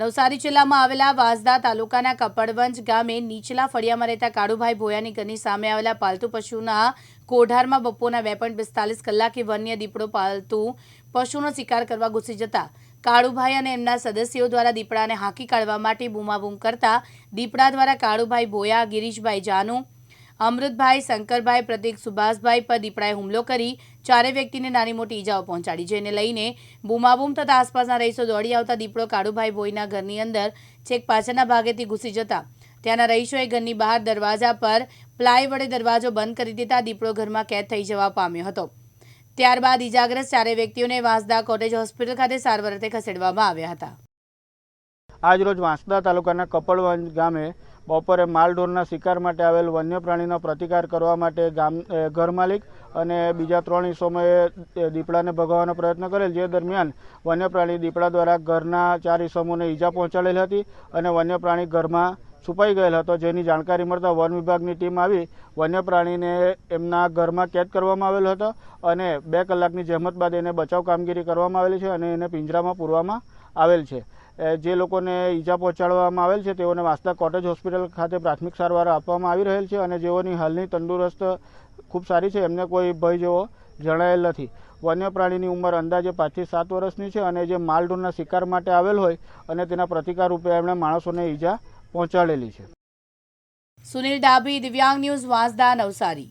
નવસારી જિલ્લામાં આવેલા વાંસદા તાલુકાના કપડવંજ ગામે નીચલા ફળિયામાં રહેતા કાળુભાઈ ભોયાની ઘરની સામે આવેલા પાલતુ પશુના કોઢારમાં બપોરના બે પોઈન્ટ પિસ્તાલીસ કલાકે વન્ય દીપડો પાલતુ પશુનો શિકાર કરવા ઘૂસી જતા કાળુભાઈ અને એમના સદસ્યો દ્વારા દીપડાને હાંકી કાઢવા માટે બૂમાબૂમ કરતા દીપડા દ્વારા કાળુભાઈ ભોયા, ગિરીશભાઈ જાનુ અમૃતભાઈ, શંકરભાઈ, પ્રતિક, સુભાષભાઈ પર દીપડાએ હુમલો કરી ચારે વ્યક્તિને નાની મોટી ઈજાઓ પહોંચાડી જેને લઈને બૂમાબૂમ થતા આસપાસના રહીશો દોડી આવતા દીપડો કાળુભાઈ ભોઈના ઘરની અંદર છેક પાછળના ભાગેથી ઘૂસી જતા. ત્યાંના રહીશોએ ઘરની બહાર દરવાજા પર પ્લાય વડે દરવાજો બંધ કરી દેતા દીપડો ઘરમાં કેદ થઈ જવા પામ્યો હતો. ત્યારબાદ ઈજાગ્રસ્ત ચારે વ્યક્તિઓને વાંસદા કોટેજ હોસ્પિટલ ખાતે સારવાર ખસેડવામાં આવ્યા હતા. આજરોજ વાંસદા તાલુકાના કપડવંજ ગામે બપોરે માલઢોરના શિકાર માટે આવેલ વન્ય પ્રાણીનો પ્રતિકાર કરવા માટે ગામ ઘર માલિક અને બીજા ત્રણ ઈસમોએ દીપડાને ભગાવવાનો પ્રયત્ન કરેલ, જે દરમિયાન વન્ય પ્રાણી દીપડા દ્વારા ઘરના ચાર ઈસમોને ઈજા પહોંચાડેલ હતી અને વન્ય પ્રાણી ઘરમાં છુપાઈ ગયેલ હતો. જેની જાણકારી મળતા વન વિભાગની ટીમ આવી વન્ય પ્રાણીને એમના ઘરમાં કેદ કરવામાં આવેલો હતો અને બે કલાકની જહેમત બાદ એને બચાવ કામગીરી કરવામાં આવેલી છે અને એને પિંજરામાં પૂરવામાં આવેલ છે. જે લોકોને ઈજા પહોંચાડવામાં આવેલ છે, તેઓને વાંસદા કોટેજ હોસ્પિટલ ખાતે પ્રાથમિક સારવાર આપવામાં આવી રહેલ છે અને જેઓની હાલની તંદુરસ્ત ખૂબ સારી છે, એમને કોઈ ભય જેવો જણાયેલ નથી. વન્ય પ્રાણીની ઉંમર અંદાજે પાંચથી સાત વર્ષની છે અને જે માલઢોરના શિકાર માટે આવેલ હોય અને તેના પ્રતિકાર રૂપે એમણે માણસોને ઈજા પહોંચાડેલી છે. સુનિલ ડાભી, દિવ્યાંગ ન્યૂઝ, વાંસદા નવસારી.